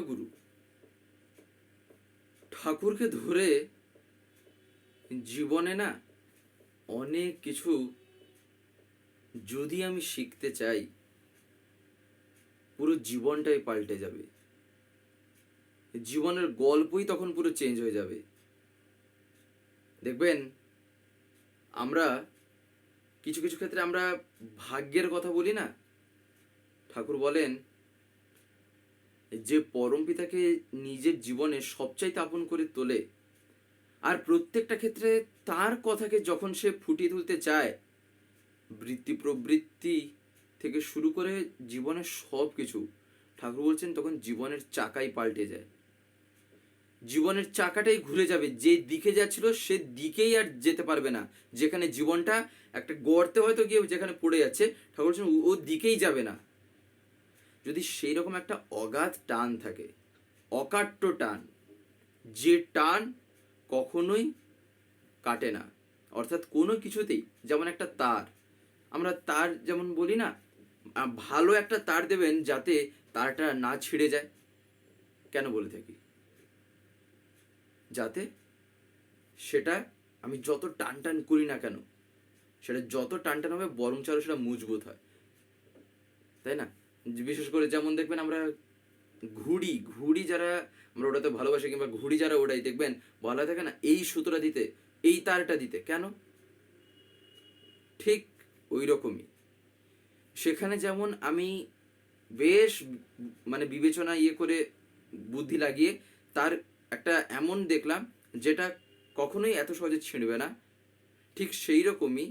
শিক্ষাগুরু ঠাকুরকে ধরে জীবনে না অনেক কিছু যদি আমি শিখতে চাই, পুরো জীবনটাই পাল্টে যাবে। জীবনের গল্পই তখন পুরো চেঞ্জ হয়ে যাবে। দেখবেন, আমরা কিছু কিছু ক্ষেত্রে আমরা ভাগ্যের কথা বলি না। ঠাকুর বলেন যে পরম পিতাকে নিজের জীবনে সবচাইতে আপন করে তোলে, আর প্রত্যেকটা ক্ষেত্রে তার কথাকে যখন সে ফুটিয়ে তুলতে চায়, বৃত্তি প্রবৃত্তি থেকে শুরু করে জীবনের সব কিছু ঠাকুর বলছেন তখন জীবনের চাকাই পাল্টে যায়। জীবনের চাকাটাই ঘুরে যাবে, যে দিকে যাচ্ছিল সে দিকেই আর যেতে পারবে না। যেখানে জীবনটা একটা গর্তে হয়তো গিয়ে যেখানে পড়ে যাচ্ছে, ঠাকুর বলছেন ও- ও দিকেই যাবে না। যদি সেই রকম একটা অগাধ টান থাকে, অকাট্য টান, যে টান কখনোই কাটে না। অর্থাৎ কোনো কিছুতেই, যেমন একটা তার, আমরা তার যেমন বলি না ভালো একটা তার দেবেন যাতে তারটা না ছিঁড়ে যায়। কেন বলে থাকি? যাতে সেটা আমি যত টান টান করি না কেন, সেটা যত টান টান হবে বরং চারও সেটা মজবুত হয়। তাই না? বিশেষ করে যেমন দেখবেন আমরা ঘুড়ি ঘুড়ি যারা আমরা ওটাতে ভালোবাসি কিংবা ঘুড়ি যারা ওড়াই, দেখবেন বলা থাকে না, এই সুতোটা দিতে, এই তারটা দিতে, কেন? ঠিক ওই রকমই সেখানে যেমন আমি বেশ মানে বিবেচনা ইয়ে করে বুদ্ধি লাগিয়ে তার একটা এমন দেখলাম, যেটা কখনোই এত সহজে ছিঁড়বে না। ঠিক সেই রকমই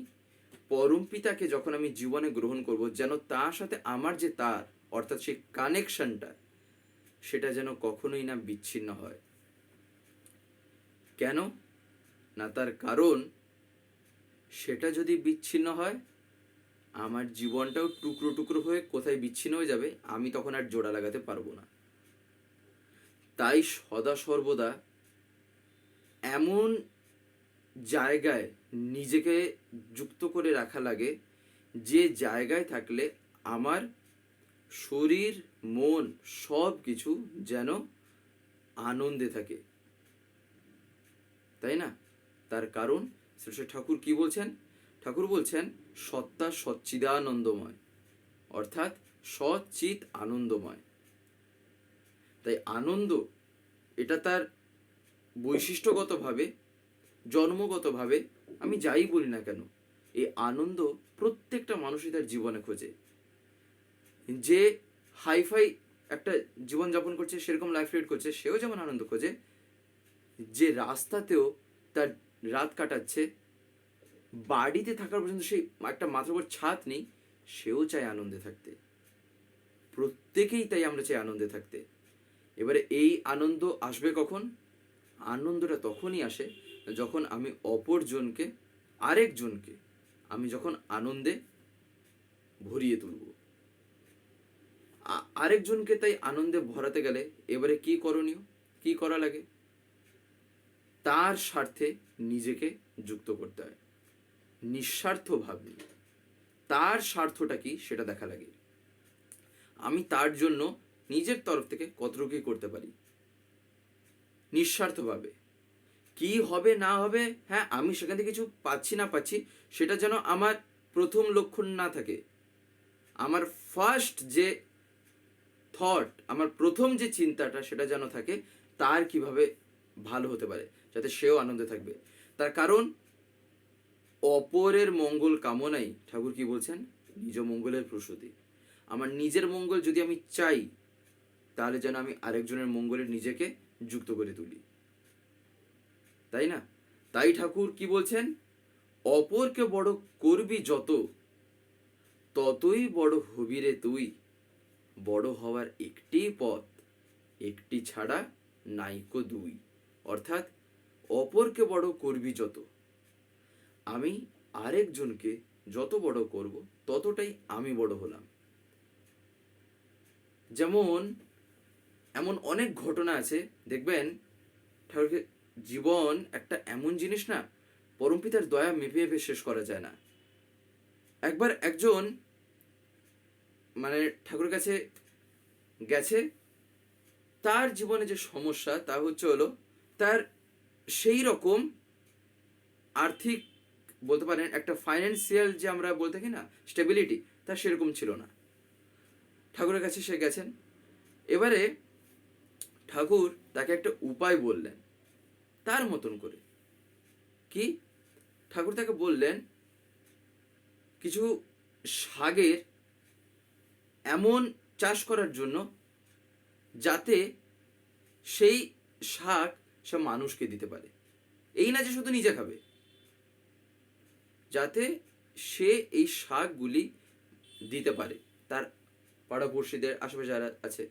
পরম পিতাকে যখন আমি জীবনে গ্রহণ করব, যেন তার সাথে আমার যে তার, অর্থাৎ সেই কানেকশনটা সেটা যেন কখনোই না বিচ্ছিন্ন হয়। কেন? না তার কারণ, সেটা যদি বিচ্ছিন্ন হয়, আমার জীবনটাও টুকরো টুকরো হয়ে কোথায় বিচ্ছিন্ন হয়ে যাবে, আমি তখন আর জোড়া লাগাতে পারব না। তাই সদা সর্বদা এমন জায়গায় নিজেকে যুক্ত করে রাখা লাগে। যে জায়গায় থাকলে আমার শরীর, মন সব কিছু যেন আনন্দে থাকে। তাই না? তার কারণ শ্রী ঠাকুর কি বলছেন? ঠাকুর বলছেন, সত্তা সচ্চিদানন্দময় অর্থাৎ সচিত আনন্দময়। তাই আনন্দ এটা তার বৈশিষ্ট্যগতভাবে জন্মগতভাবে আমি যাই বলি না কেন, এই আনন্দ প্রত্যেকটা মানুষই তার জীবনে খোঁজে। যে হাইফাই একটা জীবনযাপন করছে, সেরকম লাইফ লিড করছে, সেও যেমন আনন্দ খোঁজে, যে রাস্তাতেও তার রাত কাটাচ্ছে, বাড়িতে থাকার পর্যন্ত সেই একটা মাথার উপর ছাদ নেই, সেও চায় আনন্দে থাকতে। প্রত্যেকেই তাই আমরা চাই আনন্দে থাকতে। এবারে এই আনন্দ আসবে কখন? আনন্দটা তখনই আসে যখন আমি অপরজনকে, আরেকজনকে আমি যখন আনন্দে ভরিয়ে তুলব। আরেকজনকে তাই আনন্দে ভরাতে গেলে এবারে কি করণীয়? কি করা লাগে? তার স্বার্থে নিজেকে যুক্ত করতে হয়। নিঃস্বার্থ ভাবে তার স্বার্থটা কি সেটা দেখা লাগে। আমি তার জন্য নিজের তরফ থেকে কতটুকু করতে পারি? নিঃস্বার্থভাবে। কি হবে, না হবে হ্যাঁ আমি সেখান থেকে কিছু পাচ্ছি না পাচ্ছি, সেটা যেন আমার প্রথম লক্ষণ না থাকে। আমার ফার্স্ট যে থট আমার প্রথম যে চিন্তাটা সেটা যেন থাকে, তার কীভাবে ভালো হতে পারে, যাতে সেও আনন্দে থাকবে। তার কারণ, অপরের মঙ্গল কামনাই, ঠাকুর কি বলছেন? নিজ মঙ্গলের প্রসূতি। আমার নিজের মঙ্গল যদি আমি চাই, তাহলে যেন আমি আরেকজনের মঙ্গলে নিজেকে যুক্ত করে তুলি। তাই না? তাই ঠাকুর কি বলছেন? অপরকে বড় করবি যত, ততই বড় হবি রে তুই। বড় হওয়ার একটি পথ, একটি ছাড়া নাইকো দুই। অর্থাৎ অপরকে বড় করবি যত, আমি আরেকজনকে যত বড় করব, ততটাই আমি বড় হলাম। যেমন, এমন অনেক ঘটনা আছে, দেখবেন, ঠাকুরকে জীবন একটা এমন জিনিস না পরমপিতার দয়া মেপে মেপে শেষ করা যায় না। একবার একজন মানে ঠাকুরের কাছে গেছে, তার জীবনে যে সমস্যা, তা হচ্ছে হলো তার সেই রকম আর্থিক বলতে পারেন একটা ফাইন্যান্সিয়াল যে আমরা বলতে থাকি না স্টেবিলিটি তা সেরকম ছিল না। ঠাকুরের কাছে সে গেছেন, এবারে ঠাকুর তাকে একটা উপায় বললেন। তার মতন করে। কি? ঠাকুর তাকে বললেন, কিছু শাগের এমন চাষ করার জন্য যাতে সেই শাক সে মানুষকে দিতে পারে। এই না যে শুধু নিজে খাবে। যাতে সে এই শাকগুলি দিতে পারে তার পাড়াপড়শিদের আশেপাশে যারা আছে।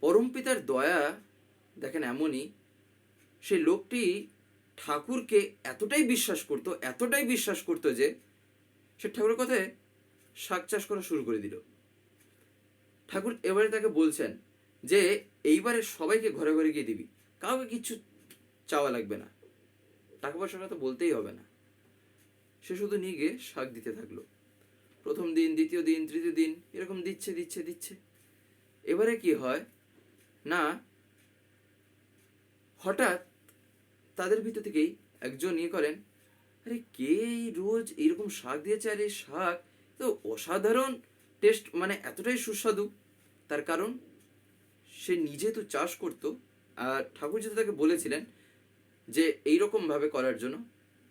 পরম পিতার দয়া দেখেন এমনই সেই লোকটি ঠাকুরকে এতটাই বিশ্বাস করতো, এতটাই বিশ্বাস করতো যে সে ঠাকুরের কথায় শাক চাষ করা শুরু করে দিল। ঠাকুর এবারে তাকে বলছেন যে, এইবারে সবাইকে ঘরে ঘরে গিয়ে দিবি। কাউকে কিচ্ছু চাওয়া লাগবে না। টাকা পয়সার কথা বলতেই হবে না। সে শুধু নিয়ে গিয়ে শাক দিতে থাকল। প্রথম দিন, দ্বিতীয় দিন, তৃতীয় দিন, এরকম দিচ্ছে দিচ্ছে দিচ্ছে। এবারে কি হয়? না, হঠাৎ তাদের ভিতর থেকেই একজন ইয়ে করেন, আরে কে এই রোজ এরকম শাক দিয়েছে? আর এই শাক, তো অসাধারণ টেস্ট মানে এতটাই সুস্বাদু। তার কারণ, সে নিজে তো চাষ করতো, আর ঠাকুর যেহেতু তাকে বলেছিলেন যে এইরকম ভাবে করার জন্য,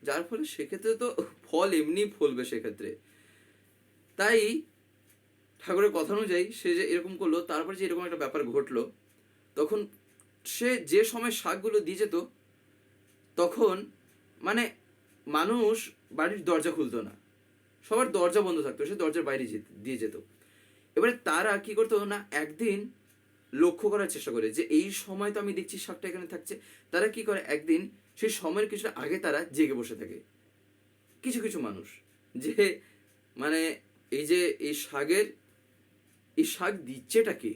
যার ফলে সেক্ষেত্রে তো ফল এমনি ফলবে সেক্ষেত্রে। তাই ঠাকুরের কথা অনুযায়ী সে যে এরকম করল, তারপরে যে এরকম একটা ব্যাপার ঘটলো, তখন সে যে সময় শাকগুলো দিয়ে যেত তখন মানে মানুষ বাড়ির দরজা খুলতো না। সবার দরজা বন্ধ থাকতো, সে দরজার বাইরে যেত- দিয়ে যেত। এবারে তারা কি করতো না, একদিন লক্ষ্য করার চেষ্টা করে যে এই সময় তো আমি দেখছি শাকটা এখানে থাকছে। তারা কি করে, একদিন সেই সময়ের কিছুটা আগে তারা জেগে বসে থাকে। কিছু কিছু মানুষ যে মানে এই যে এই শাকের, এই শাক দিচ্ছেটা কে?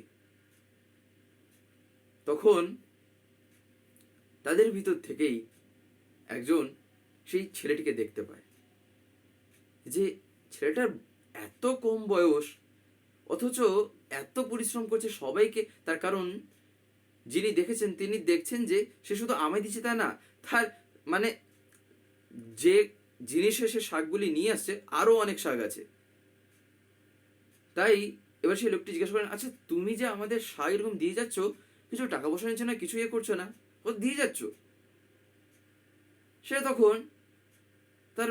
তখন তাদের ভিতর থেকেই একজন সেই ছেলেটিকে দেখতে পায়। যে ছেলেটার এত কম বয়স, অথচ এত পরিশ্রম করছে সবাইকে, তার কারণ যিনি দেখেছেন, তিনি দেখছেন যে সে শুধু আমায় দিচ্ছে তা না, তার মানে যে জিনিসে সে শাকগুলি নিয়ে আসছে আরও অনেক শাক আছে। তাই এবার সেই লোকটি জিজ্ঞাসা করেন আচ্ছা তুমি যে আমাদের শাক এরকম দিয়ে যাচ্ছ, কিছু টাকা পয়সা নিচ্ছ না, কিছু ইয়ে করছ না? ও দিয়ে যাচ্ছ? সে তখন তার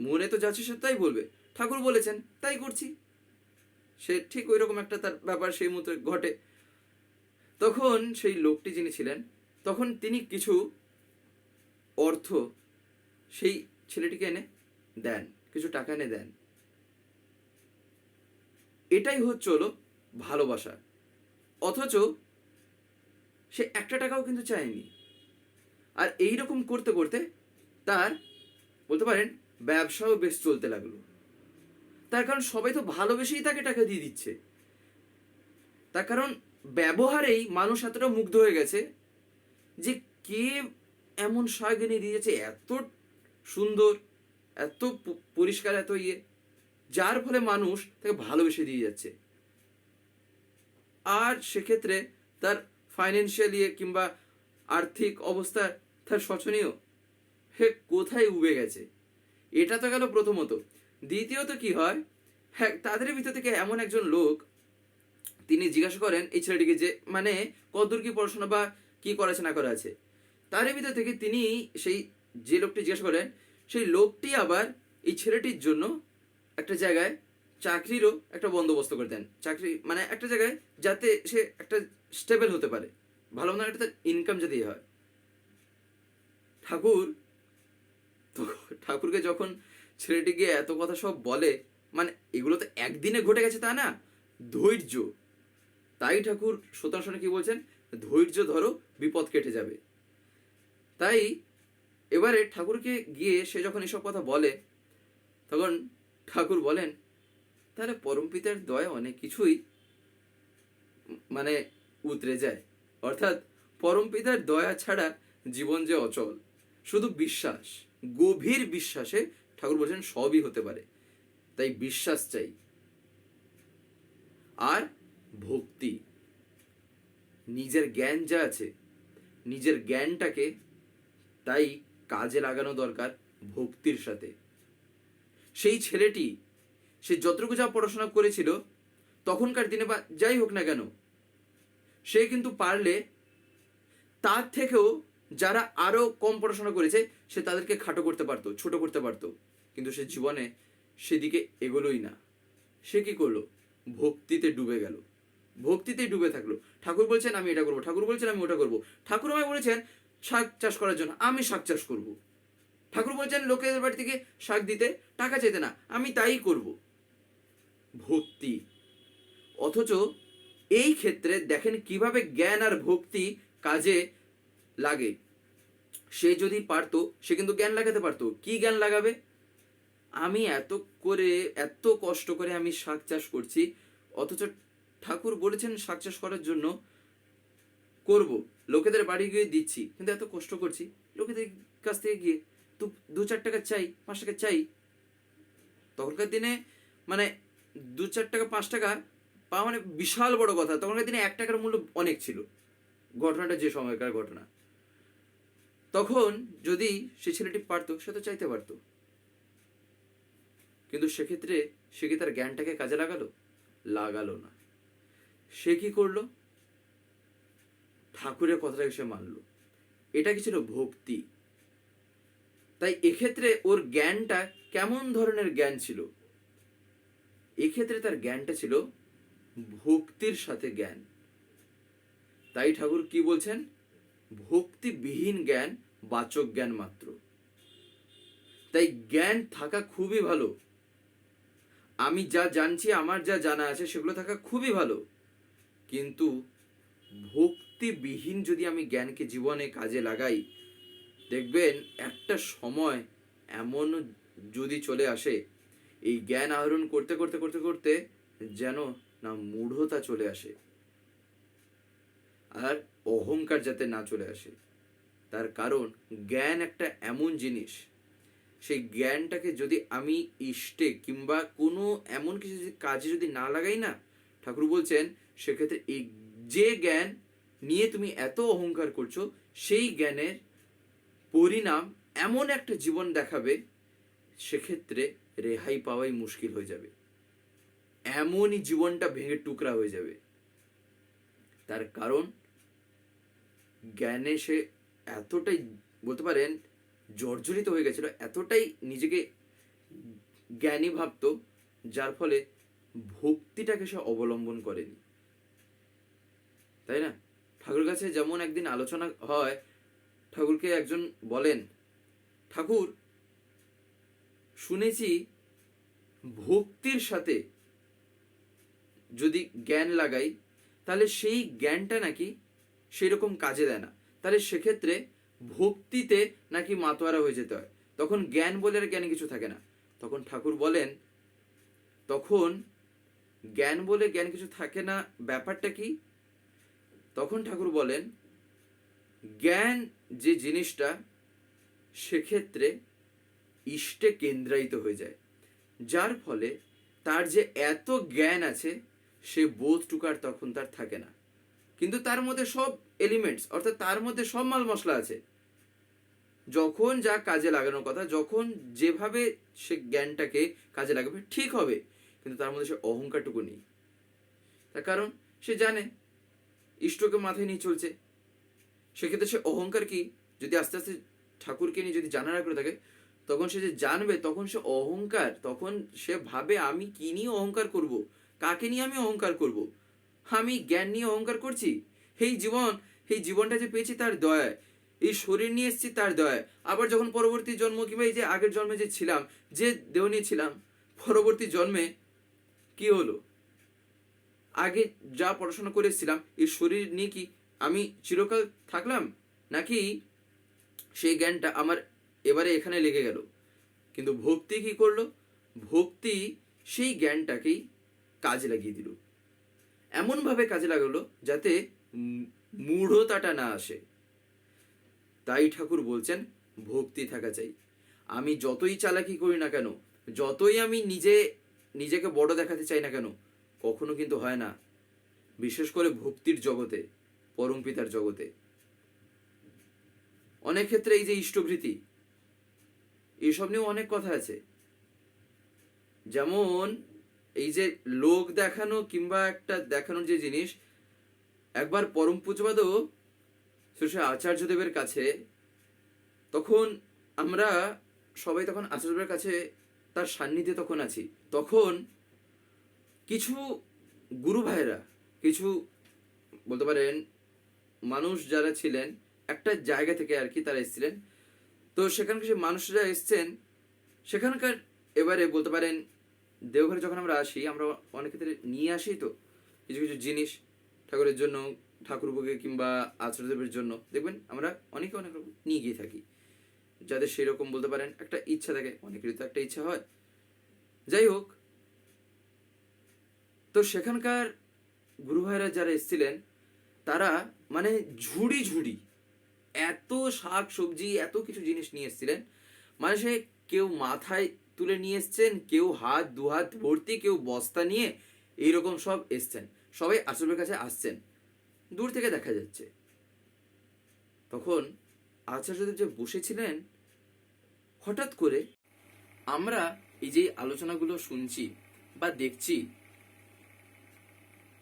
মনে তো যাচ্ছে সে তাই বলবে। ঠাকুর বলেছেন, তাই করছি। সে ঠিক ওই রকম একটা তার ব্যাপার সেই মতো ঘটে। তখন সেই লোকটি যিনি ছিলেন, তখন তিনি কিছু অর্থ সেই ছেলেটিকে এনে দেন, কিছু টাকা এনে দেন। এটাই হচ্ছে হলো ভালোবাসা। অথচ সে একটা টাকাও কিন্তু চায়নি। আর এই রকম করতে করতে তার, বলতে পারেন, ব্যবসাও বেশ চলতে লাগল। তার কারণ সবাই তো ভালোবেসেই তাকে টাকা দিয়ে দিচ্ছে। তার কারণ ব্যবহারেই মানুষ এতটা মুগ্ধ হয়ে গেছে যে কে এমন শাক এনে দিয়ে যাচ্ছে, এত সুন্দর, এত পরিষ্কার, এত ইয়ে যার ফলে মানুষ তাকে ভালোবেসে দিয়ে যাচ্ছে। আর সেক্ষেত্রে তার ফাইন্যান্সিয়াল ইয়ে কিংবা আর্থিক অবস্থা তার শোচনীয়। কোথায় উবে গেছে? এটা তো গেল প্রথমত। দ্বিতীয়ত কি হয়? হ্যাঁ তাদের ভিতর থেকে এমন একজন লোক, তিনি জিজ্ঞাসা করেন এই ছেলেটিকে যে মানে কতদূর কি পড়াশোনা বা কি করেছে না করা আছে তার ভিতর থেকে তিনি সেই, যে লোকটি জিজ্ঞাসা করেন, সেই লোকটি আবার এই ছেলেটির জন্য একটা জায়গায় চাকরিরও একটা বন্দোবস্ত করে দেন। চাকরি মানে একটা জায়গায় যাতে সে একটা স্টেবল হতে পারে। ভালো মতো একটা ইনকাম যাতে হয়। ঠাকুর তো ঠাকুরকে যখন ছেলেটি গিয়ে এত কথা সব বলে মানে এগুলো তো একদিনে ঘটে গেছে তা না, ধৈর্য। তাই ঠাকুর শোতাসনে কি বলছেন? ধৈর্য ধরো, বিপদ কেটে যাবে। তাই এবারে ঠাকুরকে গিয়ে সে যখন এসব কথা বলে, তখন ঠাকুর বলেন, তাহলে পরমপিতার দয়া অনেক কিছুই মানে উতরে যায়। অর্থাৎ পরমপিতার দয়া ছাড়া জীবন যে অচল, শুধু বিশ্বাস। গভীর বিশ্বাসে ঠাকুর বলছেন সবই হতে পারে। তাই বিশ্বাস চাই। আর ভক্তি। নিজের জ্ঞান যা আছে, নিজের জ্ঞানটাকে তাই কাজে লাগানো দরকার ভক্তির সাথে। সেই ছেলেটি, সে যতটুকু যা পড়াশোনা করেছিল, তখনকার দিনে বা যাই হোক না কেন, সে কিন্তু পারলে তার থেকেও যারা আরও কম পড়াশোনা করেছে, সে তাদেরকে খাটো করতে পারতো, ছোট করতে পারতো। কিন্তু সে জীবনে সেদিকে এগোলোই না। সে কি করল? ভক্তিতে ডুবে গেল। ভক্তিতে ডুবে থাকল। ঠাকুর বলছেন, আমি এটা করব। ঠাকুর বলছেন, আমি ওটা করব। ঠাকুর আমায় বলেছেন, শাক চাষ করার জন্য আমি শাক চাষ করব। ঠাকুর বলছেন লোকেদের বাড়ি থেকে শাক দিতে টাকা চাইতে না, আমি তাই করব। ভক্তি। অথচ এই ক্ষেত্রে দেখেন কীভাবে জ্ঞান আর ভক্তি কাজে লাগে। সে যদি পারতো, সে কিন্তু জ্ঞান লাগাতে পারতো। কি জ্ঞান লাগাবে? আমি এত করে, এত কষ্ট করে আমি শাক চাষ করছি, অথচ ঠাকুর বলেছেন শাক চাষ করার জন্য করব। লোকেদের বাড়ি গিয়ে দিচ্ছি, কিন্তু এত কষ্ট করছি। লোকেদের কাছ থেকে গিয়ে দু দু চার টাকা চাই, পাঁচ টাকা চাই। তখনকার দিনে মানে দু চার টাকা, পাঁচ টাকা পাওয়া মানে বিশাল বড় কথা। তখনকার দিনে এক টাকার মূল্য অনেক ছিল। ঘটনাটা যে সময়কার ঘটনা। তখন যদি সে ছেলেটি পারতো, সে তো চাইতে পারতো। কিন্তু সেক্ষেত্রে সে কি তার জ্ঞানটাকে কাজে লাগালো? লাগালো না। সে কি করল? ঠাকুরের কথাটাকে সে মানলো। এটা কি ছিল ভক্তি? তাই এক্ষেত্রে ওর জ্ঞানটা কেমন ধরনের জ্ঞান ছিল? এক্ষেত্রে তার জ্ঞানটা ছিল ভক্তির সাথে জ্ঞান। তাই ঠাকুর কি বলছেন? ভক্তিবিহীন জ্ঞান, বাচক জ্ঞান মাত্র। তাই জ্ঞান থাকা খুবই ভালো। আমি যা জানছি, আমার যা জানা আছে, সেগুলো থাকা খুবই ভালো। কিন্তু ভক্তিবিহীন যদি আমি জ্ঞানকে জীবনে কাজে লাগাই, দেখবেন একটা সময় এমন যদি চলে আসে, এই জ্ঞান আহরণ করতে করতে করতে করতে যেন না, মূঢ়তা চলে আসে। আর অহংকার যাতে না চলে আসে। তার কারণ, জ্ঞান একটা এমন জিনিস। সেই জ্ঞানটাকে যদি আমি ইষ্টে কিংবা কোনো এমন কিছু যদি কাজে যদি না লাগাই না, ঠাকুর বলছেন, সেক্ষেত্রে এই যে জ্ঞান নিয়ে তুমি এত অহংকার করছ, সেই জ্ঞানের পরিণাম এমন একটা জীবন দেখাবে, সেক্ষেত্রে রেহাই পাওয়াই মুশকিল হয়ে যাবে। এমনই জীবনটা ভেঙে টুকরা হয়ে যাবে। তার কারণ জ্ঞানে সে এতটাই বলতে পারেন জর্জরিত হয়ে গেছিল, এতটাই নিজেকে জ্ঞানী ভাবতো, যার ফলে ভক্তিটাকে সে অবলম্বন করেনি। তাই না? ঠাকুর কাছে যেমন একদিন আলোচনা হয়, ঠাকুরকে একজন বলেন, ঠাকুর, শুনেছি ভক্তির সাথে যদি জ্ঞান লাগাই, তাহলে সেই জ্ঞানটা নাকি সেই রকম কাজে দেয় না। তাহলে সেক্ষেত্রে ভক্তিতে নাকি মাতোয়ারা হয়ে যেতে হয়। তখন জ্ঞান বলে আর জ্ঞানে কিছু থাকে না। তখন ঠাকুর বলেন, তখন জ্ঞান বলে জ্ঞান কিছু থাকে না, ব্যাপারটা কি? তখন ঠাকুর বলেন, জ্ঞান যে জিনিসটা সেক্ষেত্রে ইষ্টে কেন্দ্রায়িত হয়ে যায়। যার ফলে তার যে এত জ্ঞান আছে, সে বোধটুকার তখন তার থাকে না। কিন্তু তার মধ্যে সব এলিমেন্টস অর্থাৎ তার মধ্যে সব মাল মশলা আছে। যখন যা কাজে লাগানোর কথা, যখন যেভাবে সে জ্ঞানটাকে কাজে লাগাবে, ঠিক হবে। কিন্তু তার মধ্যে সে অহংকারটুকু নেই। তার কারণ, সে জানে, ইষ্টকে মাথায় নিয়ে চলছে। সেক্ষেত্রে সে অহংকার কি? যদি আস্তে আস্তে ঠাকুরকে নিয়ে যদি জানা না করে থাকে, তখন সে যে জানবে, তখন সে অহংকার, তখন সে ভাবে, আমি কি নিয়ে অহংকার করব? কাকে নিয়ে আমি অহংকার করব? আমি জ্ঞান নিয়ে অহংকার করছি? এই জীবন এই জীবনটা যে পেয়েছি তার দয়ায় এই শরীর নিয়ে এসেছি তার দয়ায় আবার যখন পরবর্তী জন্ম কিংবা এই যে আগের জন্মে যে ছিলাম, যে দেহ নিয়ে ছিলাম, পরবর্তী জন্মে কি হলো? আগে যা পড়াশোনা করে এসেছিলাম, এই শরীর নিয়ে কি আমি চিরকাল থাকলাম? নাকি সেই জ্ঞানটা আমার এবারে এখানে লেগে গেল? কিন্তু ভক্তি কি করল? ভক্তি সেই জ্ঞানটাকেই কাজে লাগিয়ে দিল। এমনভাবে কাজে লাগালো যাতে মূঢ়তাটা না আসে। তাই ঠাকুর বলছেন, ভক্তি থাকা চাই। আমি যতই চালাকি করি না কেন, যতই আমি নিজে, নিজেকে বড় দেখাতে চাই না কেন, কখনো কিন্তু হয় না। বিশেষ করে ভক্তির জগতে, পরম পিতার জগতে। অনেক ক্ষেত্রে এই যে ইষ্টভৃতি এইসব নিয়েও অনেক কথা আছে। যেমন এই যে লোক দেখানো কিংবা একটা দেখানোর যে জিনিস, একবার পরম পূজবাদও শ্রী আচার্যদেবের কাছে, তখন আমরা সবাই তখন আচার্যদেবের কাছে তার সান্নিধ্যে তখন আছি। তখন কিছু গুরু ভাইরা কিছু বলতে পারেন মানুষ যারা ছিলেন, একটা জায়গা থেকে আর কি তারা এসেছিলেন। তো সেখানকার যে মানুষরা এসছেন, সেখানকার এবারে বলতে পারেন দেওঘরে যখন আমরা আসি, আমরা অনেক ক্ষেত্রে নিয়ে আসি তো, কিছু কিছু জিনিস ঠাকুরের জন্য ঠাকুরবুকে কিংবা আচার্যদেবের জন্য। দেখবেন আমরা অনেকে অনেক রকম নিয়ে গিয়ে থাকি। যাদের সেই রকম বলতে পারেন একটা ইচ্ছা থাকে, অনেকেরই তো একটা ইচ্ছা হয়। যাই হোক, তো সেখানকার গুরু ভাইরা যারা এসেছিলেন, তারা মানে ঝুড়ি ঝুড়ি এত শাক সবজি, এত কিছু জিনিস নিয়ে এসেছিলেন। মানে সে কেউ মাথায় তুলে নিয়ে এসছেন, কেউ হাত, দু হাত, ভর্তি, কেউ বস্তা নিয়ে এইরকম সব এসছেন, সবাই আচরের কাছে আসছেন, দূর থেকে দেখা যাচ্ছে। তখন আচার্যদেব যে বসেছিলেন, হঠাৎ করে আমরা এই যে আলোচনাগুলো শুনছি বা দেখছি,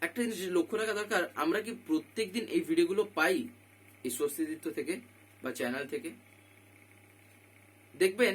একটা জিনিস লক্ষ্য রাখা দরকার, আমরা কি প্রত্যেক দিন এই ভিডিওগুলো পাই এই স্বস্তিদিত্য থেকে বা চ্যানেল থেকে? দেখবেন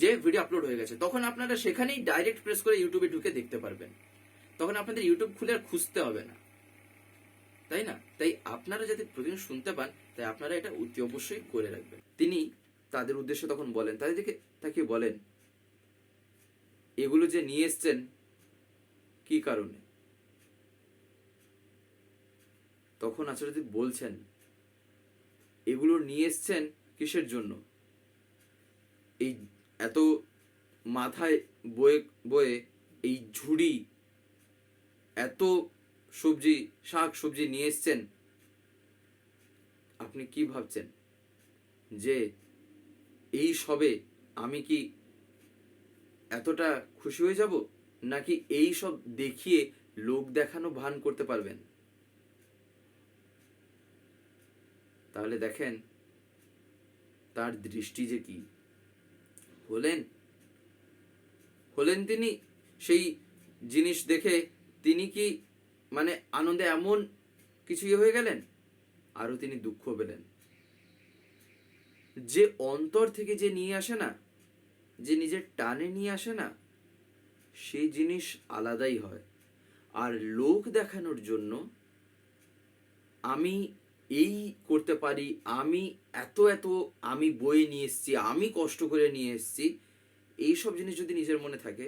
যে ভিডিও আপলোড হয়ে গেছে, তখন আপনারা সেখানেই ডাইরেক্ট প্রেস করে ইউটিউবে ঢুকে দেখতে পারবেন। তখন আপনাদের ইউটিউব খুলে আর খুঁজতে হবে না। তাই না? তাই আপনারা যাতে প্রতিদিন শুনতে পান, তাই আপনারা এটা অতি অবশ্যই করে রাখবেন। তিনি তাদের উদ্দেশ্যে তখন বলেন, তাদের দিকে তাকে বলেন, এগুলো যে নিয়ে এসছেন, কি কারণে? তখন আচার্যদেব বলছেন, এগুলো নিয়ে এসছেন কিসের জন্য? এই এত মাথায় বয়ে বয়ে এই ঝুড়ি, এত সবজি, শাক সবজি নিয়ে এসছেন, আপনি কি ভাবছেন? যে এই সবে আমি কি এতটা খুশি হয়ে যাব? নাকি এই সব দেখিয়ে লোক দেখানো ভান করতে পারবেন? তাহলে দেখেন, তার দৃষ্টি যে কি? হলেন। হলেন তিনি? সেই জিনিস দেখে তিনি কি মানে আনন্দে এমন কিছু ইয়ে হয়ে গেলেন? আরও তিনি দুঃখ পেলেন। যে অন্তর থেকে যে নিয়ে আসে না, যে নিজের টানে নিয়ে আসে না সেই জিনিস আলাদাই হয়। আর লোক দেখানোর জন্য আমি এই করতে পারি, আমি এত এত আমি বয়ে নিয়ে এসেছি, আমি কষ্ট করে নিয়ে এসেছি এই সব জিনিস যদি নিজের মনে থাকে,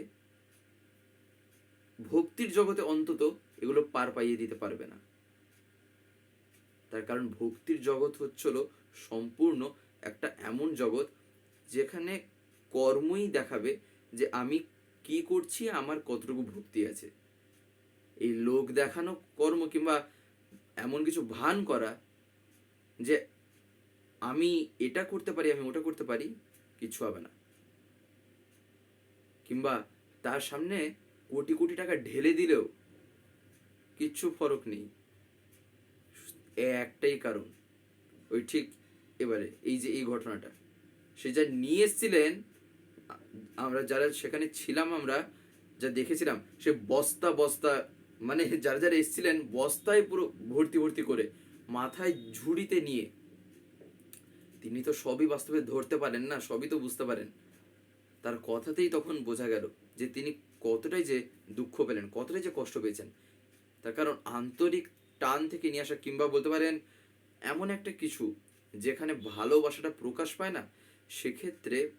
ভক্তির জগতে অন্তত এগুলো পার পাইয়ে দিতে পারবে না। তার কারণ ভক্তির জগৎ হচ্ছিল সম্পূর্ণ একটা এমন জগৎ যেখানে কর্মই দেখাবে যে আমি কি করছি, আমার কতটুকু ভক্তি আছে। এই লোক দেখানো কর্ম কিংবা এমন কিছু ভান করা যে আমি এটা করতে পারি, আমি ওটা করতে পারি, কিছু হবে না। কিংবা তার সামনে কোটি কোটি টাকা ঢেলে দিলেও কিচ্ছু ফরক নেই। একটাই কারণ। ওই ঠিক এবারে এই যে এই ঘটনাটা। সে যা নিয়ে এসেছিলেন, আমরা যারা সেখানে ছিলাম, আমরা যা দেখেছিলাম, সে বস্তা বস্তা মানে যারা যারা এসেছিলেন, বস্তায় পুরো ভর্তি ভর্তি করে মাথায় ঝুড়িতে নিয়ে। তিনি তো সবই বাস্তবে ধরতে পারেন না, সবই তো বুঝতে পারেন। তার কথাতেই তখন বোঝা গেল যে তিনি কতটাই যে দুঃখ পেলেন, কতটাই যে কষ্ট পেয়েছেন। তার কারণ আন্তরিক টান থেকে নিয়ে আসা কিংবা বলতে পারেন এমন একটা কিছু যেখানে ভালোবাসাটা প্রকাশ পায় না, সেক্ষেত্রে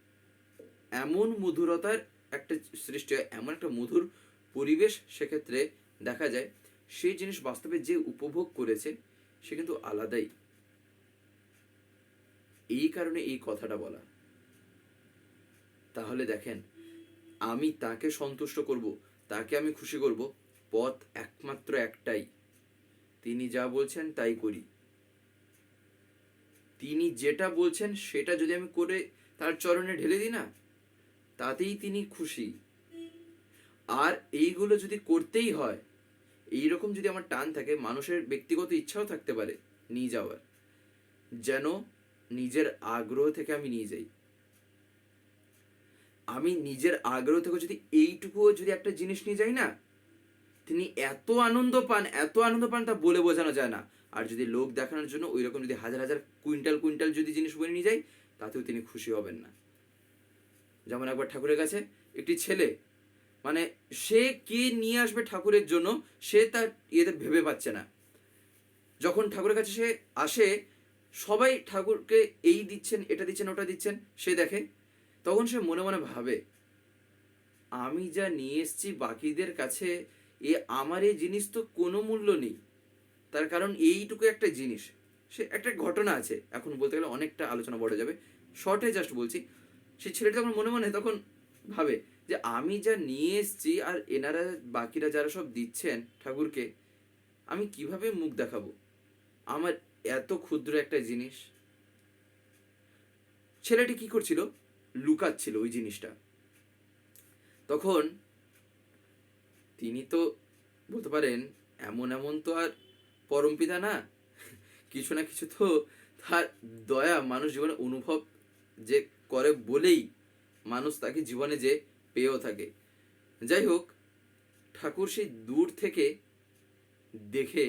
এমন মধুরতার একটা সৃষ্টি হয়, এমন একটা মধুর পরিবেশ সেক্ষেত্রে দেখা যায়। সেই জিনিস বাস্তবে যে উপভোগ করেছে সে কিন্তু আলাদাই। এই কারণে এই কথাটা বলা। তাহলে দেখেন, আমি তাকে সন্তুষ্ট করব, তাকে আমি খুশি করব, পথ একমাত্র একটাই। তিনি যা বলছেন তাই করি। তিনি যেটা বলছেন সেটা যদি আমি করে তার চরণে ঢেলে দিই না, তাতেই তিনি খুশি। আর এইগুলো যদি করতেই হয় এইরকম যদি আমার টান থাকে, মানুষের ব্যক্তিগত ইচ্ছাও থাকতে পারে নিয়ে যাওয়ার। যেন নিজের আগ্রহ থেকে আমি নিয়ে যাই। আমি নিজের আগ্রহ থেকে যদি এইটুকুও যদি একটা জিনিস নিয়ে যাই না, তিনি এত আনন্দ পান, এত আনন্দ পান তা বলে বোঝানো যায় না। আর যদি লোক দেখানোর জন্য ওই রকম যদি হাজার হাজার কুইন্টাল কুইন্টাল যদি জিনিস বয়ে নিয়ে যাই, তাতেও তিনি খুশি হবেন না। যেমন একবার ঠাকুরের কাছে একটি ছেলে মানে সে কে নিয়ে আসবে ঠাকুরের জন্য, সে তার ইয়েতে ভেবে পাচ্ছে না। যখন ঠাকুরের কাছে সে আসে, সবাই ঠাকুরকে এই দিচ্ছেন, এটা দিচ্ছেন, ওটা দিচ্ছেন, সে দেখে, তখন সে মনে মনে ভাবে, আমি যা নিয়ে এসেছি বাকিদের কাছে, এ আমার এই জিনিস তো কোনো মূল্য নেই। তার কারণ এইটুকু একটা জিনিস। সে একটা ঘটনা আছে, এখন বলতে গেলে অনেকটা আলোচনা বড় যাবে। শর্টে জাস্ট বলছি সেই ছেলেটা তখন মনে মনে তখন ভাবে যে আমি যা নিয়ে এসেছি আর এনারা, বাকিরা যারা সব দিচ্ছেন ঠাকুরকে, আমি কীভাবে মুখ দেখাবো? আমার এত ক্ষুদ্র একটা জিনিস। ছেলেটি কি করছিল? লুকাচ্ছিল ওই জিনিসটা। তখন তিনি তো বলতে পারেন, এমন এমন তো আর পরমপিতা না। কিছু না কিছু তো তার দয়া মানুষ জীবনে অনুভব যে করে বলেই মানুষ তাকে জীবনে যে পেয়েও থাকে। যাই হোক ঠাকুর সেই দূর থেকে দেখে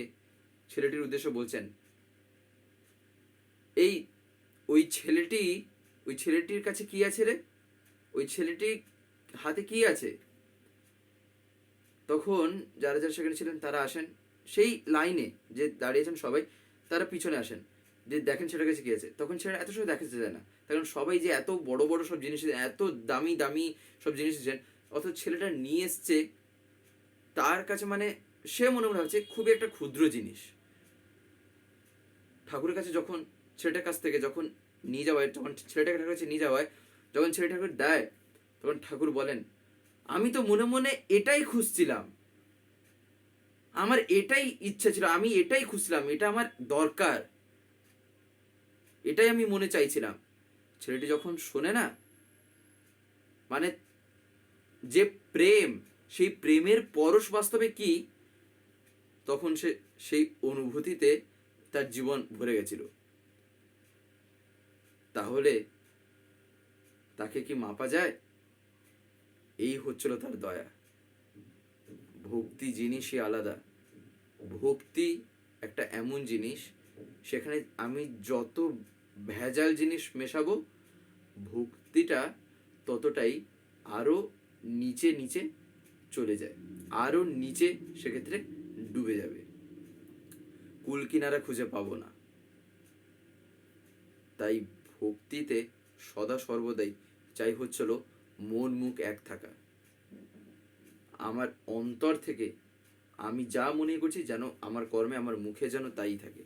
ছেলেটির উদ্দেশ্য বলছেন, এই, ওই ছেলেটি, ওই ছেলেটির কাছে কি আছে রে? ওই ছেলেটি হাতে কি আছে? তখন যারা যারা সেখানে ছিলেন তারা আসেন। সেই লাইনে যে দাঁড়িয়েছেন সবাই, তারা পিছনে আসেন। যে দেখেন সেটার কাছে কি আছে? তখন সেটা এত সময় দেখাতে যায় না। কারণ সবাই যে এত বড় বড় সব জিনিস, এত দামি দামি সব জিনিস অথচ ছেলেটা নিয়ে এসছে, তার কাছে মানে সে মনে মনে হচ্ছে খুবই একটা ক্ষুদ্র জিনিস। ঠাকুরের কাছে যখন ছেলেটার কাছ থেকে যখন নিয়ে যাওয়ায় যখন ছেলেটাকে ঠাকুরের কাছে নিয়ে যাওয়ায় যখন ছেলে ঠাকুর দেয়, তখন ঠাকুর বলেন, আমি তো মনে মনে এটাই খুঁজছিলাম। আমার এটাই ইচ্ছা ছিল, আমি এটাই খুঁজছিলাম, এটা আমার দরকার। এটাই আমি মনে চাইছিলাম। ছেলেটি যখন শোনে না মানে যে প্রেম, সেই প্রেমের পরশ বাস্তবে কি, তখন সে সেই অনুভূতিতে তার জীবন ভরে গেছিল। তাহলে তাকে কি মাপা যায়? এই হচ্ছিল তার দয়া। ভক্তি জিনিসই আলাদা। ভক্তি একটা এমন জিনিস, সেখানে আমি যত ভেজাল জিনিস মেশাবো, ভক্তিটা ততটাই আরও নিচে নিচে চলে যায়, আরও নিচে সেক্ষেত্রে ডুবে যাবে। কুল কিনারা খুঁজে পাবো না। তাই ভক্তিতে সদা সর্বদাই চাই হচ্ছিল মন মুখ এক থাকা। আমার অন্তর থেকে আমি যা মনে করছি যেন আমার কর্মে, আমার মুখে যেন তাই থাকে।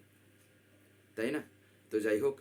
তাই না? তো যাই হোক